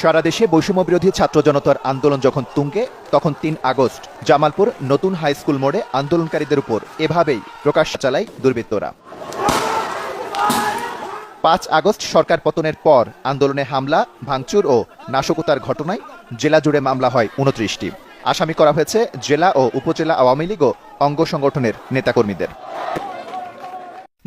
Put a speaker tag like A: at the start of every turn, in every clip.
A: সারা দেশে বৈষম্য বিরোধী ছাত্র জনতার আন্দোলন যখন তুঙ্গে, তখন তিন আগস্ট, জামালপুর নতুন হাই স্কুল মোড়ে আন্দোলনকারীদের উপর এভাবেই প্রকাশ চালায় দুর্বৃত্তরা। পাঁচ আগস্ট সরকার পতনের পর আন্দোলনে হামলা, ভাঙচুর ও নাশকতার ঘটনায় জেলা জুড়ে মামলা হয় উনত্রিশটি। আসামি করা হয়েছে জেলা ও উপজেলা আওয়ামী লীগ ও অঙ্গ সংগঠনের নেতাকর্মীদের।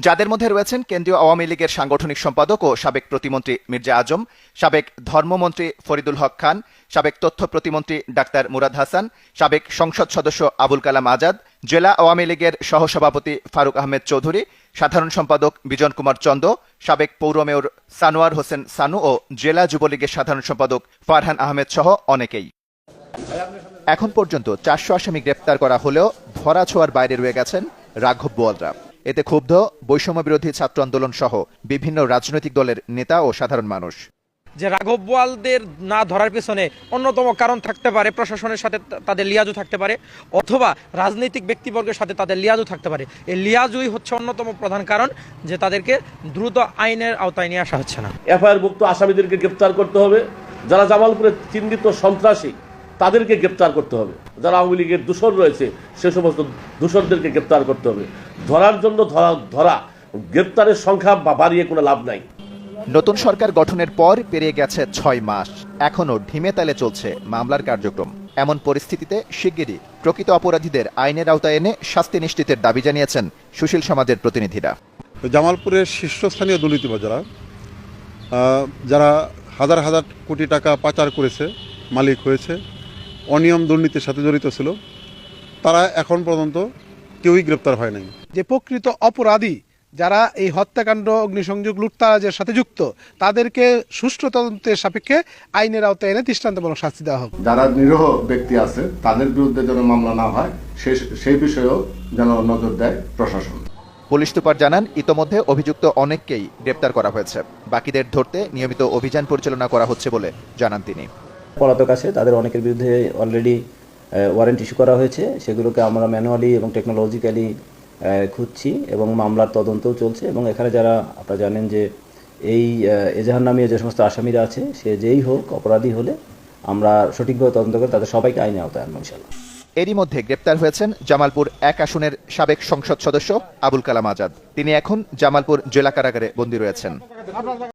A: যাদের মধ্যে রয়েছেন কেন্দ্রীয় আওয়ামী লীগের সাংগঠনিক সম্পাদক ও সাবেক প্রতিমন্ত্রী মির্জা আজম, সাবেক ধর্মমন্ত্রী ফরিদুল হক খান, সাবেক তথ্য প্রতিমন্ত্রী ডাক্তার মুরাদ হাসান, সাবেক সংসদ সদস্য আবুল কালাম আজাদ, জেলা আওয়ামী লীগের সহসভাপতি ফারুক আহমেদ চৌধুরী, সাধারণ সম্পাদক বিজন কুমার চন্দ, সাবেক পৌর মেয়র সানোয়ার হোসেন সানু ও জেলা যুবলীগের সাধারণ সম্পাদক ফারহান আহমেদ সহ অনেকেই। এখন পর্যন্ত চারশো আসামি গ্রেপ্তার করা হলেও ধরা ছোঁয়ার বাইরে রয়ে গেছেন রাঘব বোয়ালরা। এতে ক্ষুব্ধ বৈষম্য বিরোধী ছাত্র আন্দোলন সহ বিভিন্ন রাজনৈতিক দলের নেতা ও সাধারণ মানুষ।
B: যে রাঘব বোয়ালদের না ধরার পেছনে অন্যতম কারণ থাকতে পারে প্রশাসনের সাথে তাদের লিয়াজু থাকতে পারে অথবা রাজনৈতিক ব্যক্তিবর্গের সাথে তাদের লিয়াজু থাকতে পারে। এই লিয়াজুই হচ্ছে অন্যতম প্রধান কারণ যে তাদেরকে দ্রুত আইনের আওতায় নিয়ে আসা হচ্ছে না।
C: এফআইআর মুক্ত আসামিদেরকে গ্রেপ্তার করতে হবে। যারা জামালপুরে চিহ্নিত সন্ত্রাসী তাদেরকে গ্রেপ্তার করতে হবে। যারা আওয়ামী লীগের দূষণ রয়েছে সে সমস্ত দূষণদেরকে গ্রেপ্তার করতে হবে। ধরার জন্য ধরা ধরা গ্রেপ্তারের সংখ্যা বা- বাড়িয়ে কোনো লাভ নাই।
A: নতুন সরকার গঠনের পর পেরিয়ে গেছে ছয় মাস। এখনও ঢিমে তালে চলছে মামলার কার্যক্রম। এমন পরিস্থিতিতে শিগগিরই প্রকৃত অপরাধীদের আইনের আওতায় এনে শাস্তি নিশ্চিতের দাবি জানিয়েছেন সুশীল সমাজের প্রতিনিধিরা।
D: জামালপুরের শীর্ষস্থানীয় দুর্নীতিবাজ যারা যারা হাজার হাজার কোটি টাকা পাচার করেছে মালিক হয়েছে অনিয়ম দুর্নীতির সাথে জড়িত ছিল তারা এখন পর্যন্ত কেউই গ্রেপ্তার হয় নাই।
E: যে প্রকৃত অপরাধী যারা এই হত্যাকাণ্ড অগ্নিসংযোগ লুটতারাজের সাথে যুক্ত তাদেরকে সুষ্ঠু তদন্তের সাপেক্ষে আইনের আওতায় এনে দৃষ্টান্তমূলক শাস্তি দেওয়া হোক।
F: যারা নিরীহ ব্যক্তি আছে তাদের বিরুদ্ধে যেন মামলা না হয় সে সেই বিষয়েও যেন নজর দেয় প্রশাসন।
A: পুলিশ সুপার জানান ইতোমধ্যে অভিযুক্ত অনেককেই গ্রেপ্তার করা হয়েছে। বাকিদের ধরতে নিয়মিত অভিযান পরিচালনা করা হচ্ছে বলে জানান তিনি।
G: পলাতক আছে, তাদের অনেকের বিরুদ্ধে অলরেডি ওয়ারেন্ট ইস্যু করা হয়েছে। সেগুলোকে আমরা ম্যানুয়ালি এবং টেকনোলজিক্যালি খুঁজছি এবং মামলার তদন্তও চলছে এবং এখানে যারা আপনারা জানেন যে এই এজাহার নামে যে সমস্ত আসামিরা আছে, সে যেই হোক, অপরাধী হলে আমরা সঠিকভাবে তদন্ত করে তাদের সবাইকে আইনে আওতায় আনব ইনশাল্লাহ
A: এরই মধ্যে গ্রেপ্তার হয়েছেন জামালপুর এক আসনের সাবেক সংসদ সদস্য আবুল কালাম আজাদ। তিনি এখন জামালপুর জেলা কারাগারে বন্দী রয়েছেন।